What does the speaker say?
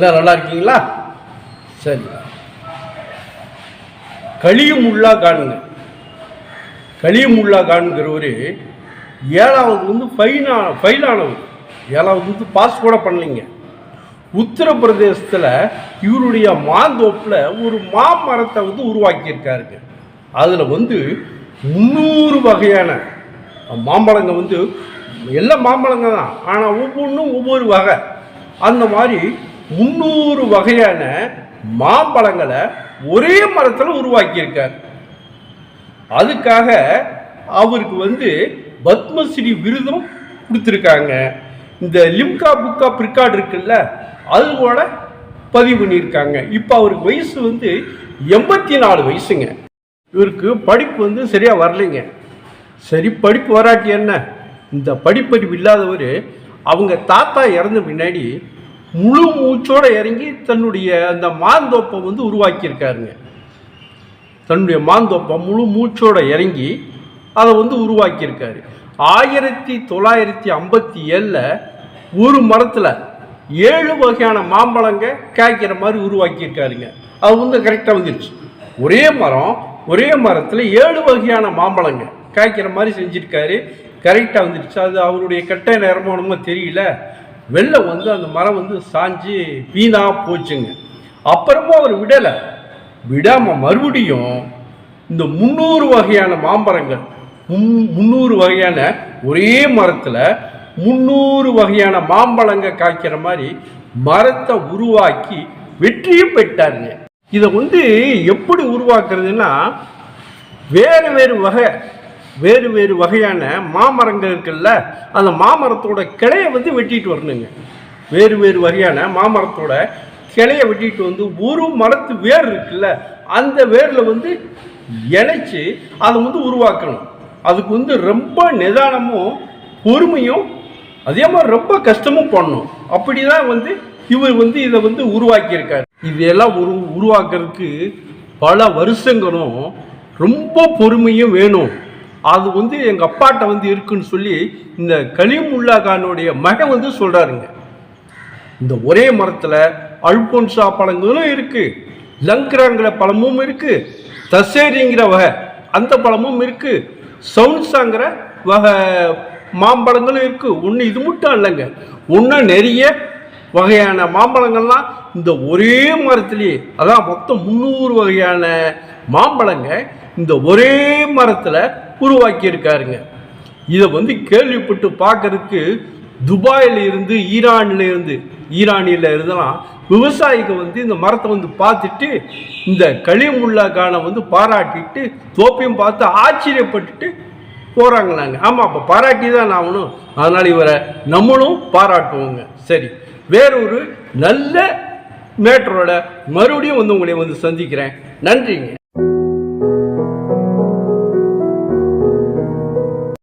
எல்லாம் நல்லா இருக்கீங்களா? சரி. களியமுல்லா கானுங்க. உள்ளா காணுங்கிறவர் ஏழாவது வந்து ஃபைனா ஃபைலானவர். ஏழாவது வந்து பாஸ் கூட பண்ணலைங்க. உத்தரப்பிரதேசத்தில் இவருடைய மாந்தோப்பில் ஒரு மாமரத்தை வந்து உருவாக்கியிருக்காருங்க. அதில் வந்து முந்நூறு வகையான மாம்பழங்க வந்து எல்லாம் மாம்பழங்க தான் ஆனால் ஒவ்வொன்றும் ஒவ்வொரு வகை. அந்த மாதிரி முந்நூறு வகையான மாம்பழங்களை ஒரே மரத்தில் உருவாக்கியிருக்கார். அதுக்காக அவருக்கு வந்து பத்மஸ்ரீ விருதும் கொடுத்துருக்காங்க. இந்த லிம்கா புக்கா பிற்காடு இருக்குல்ல அது கூட பதிவு பண்ணியிருக்காங்க. இப்போ அவருக்கு வயசு வந்து எண்பத்தி நாலு வயசுங்க. இவருக்கு படிப்பு வந்து சரியாக வரலைங்க. சரி படிப்பு வராட்டி என்ன? இந்த படிப்பறிவு இல்லாதவர் அவங்க தாத்தா இறந்த பின்னாடி முழு மூச்சோடு இறங்கி தன்னுடைய அந்த மாந்தோப்பை வந்து உருவாக்கியிருக்காருங்க. தன்னுடைய மாந்தோப்பை முழு மூச்சோடு இறங்கி அதை வந்து உருவாக்கியிருக்காரு. ஆயிரத்தி தொள்ளாயிரத்தி ஐம்பத்தி ஏழில் ஒரு மரத்தில் ஏழு வகையான மாம்பழங்க காய்க்கிற மாதிரி உருவாக்கியிருக்காருங்க. அது வந்து கரெக்டாக வந்துருச்சு. ஒரே மரம் ஒரே மரத்தில் ஏழு வகையான மாம்பழங்க காய்க்கிற மாதிரி செஞ்சுருக்காரு. கரெக்டாக வந்துருச்சு. அது அவருடைய கெட்ட நேரமோ தெரியல. வெள்ளம் வந்து அந்த மரம் வந்து சாஞ்சு வீணாக போச்சுங்க. அப்புறமும் அவர் விடலை. விடாமல் மறுபடியும் இந்த முந்நூறு வகையான மாம்பழங்கள் முன் முந்நூறு வகையான ஒரே மரத்தில் முந்நூறு வகையான மாம்பழங்க காய்க்கிற மாதிரி மரத்தை உருவாக்கி வெற்றியும் பெற்றாருங்க. இதை வந்து எப்படி உருவாக்குறதுன்னா வேறு வேறு வகை வேறு வேறு வகையான மாமரங்கள் இருக்குல்ல அந்த மாமரத்தோட கிளையை வந்து வெட்டிட்டு வரணுங்க. வேறு வேறு வகையான மாமரத்தோட கிளையை வெட்டிட்டு வந்து ஒரு மரத்து வேர் இருக்குல்ல அந்த வேரில் வந்து இணைச்சி அதை வந்து உருவாக்கணும். அதுக்கு வந்து ரொம்ப நிதானமும் பொறுமையும் அதே மாதிரி ரொம்ப கஷ்டமும் பண்ணும் அப்படி தான் வந்து இவர் வந்து இதை வந்து உருவாக்கியிருக்காரு. இதெல்லாம் உரு உருவாக்குறதுக்கு பல வருஷங்களும் ரொம்ப பொறுமையும் வேணும். அது வந்து எங்கள் அப்பாட்ட வந்து இருக்குன்னு சொல்லி இந்த கலீமுல்லா கானுடைய மகன் வந்து சொல்கிறாருங்க இந்த ஒரே மரத்தில் அல்போன்சா பழங்களும் இருக்குது லங்க்ராங்கிற பழமும் இருக்குது தசேரிங்கிற வகை அந்த பழமும் இருக்குது சவுன்ஸாங்கிற வகை மாம்பழங்களும் இருக்குது ஒன்று இது மட்டும் இல்லைங்க இன்னும் நிறைய வகையான மாம்பழங்கள்லாம் இந்த ஒரே மரத்துலேயே அதான் மொத்தம் முந்நூறு வகையான மாம்பழங்க இந்த ஒரே மரத்தில் உருவாக்கியிருக்காருங்க. இதை வந்து கேள்விப்பட்டு பார்க்கறதுக்கு துபாயில் இருந்து ஈரானில் இருந்து ஈரானியில் இருந்தெல்லாம் விவசாயிகள் வந்து இந்த மரத்தை வந்து பார்த்துட்டு இந்த களிமுல்லா கானை வந்து பாராட்டிட்டு தோப்பையும் பார்த்து ஆச்சரியப்பட்டுட்டு போகிறாங்களாங்க ஆமாம் அப்போ பாராட்டி தான் ஆகணும். அதனால் இவரை நம்மளும் பாராட்டுவோங்க. சரி. வேறொரு நல்ல மேட்டரோட மறுபடியும் வந்து உங்களை வந்து சந்திக்கிறேன். நன்றிங்க.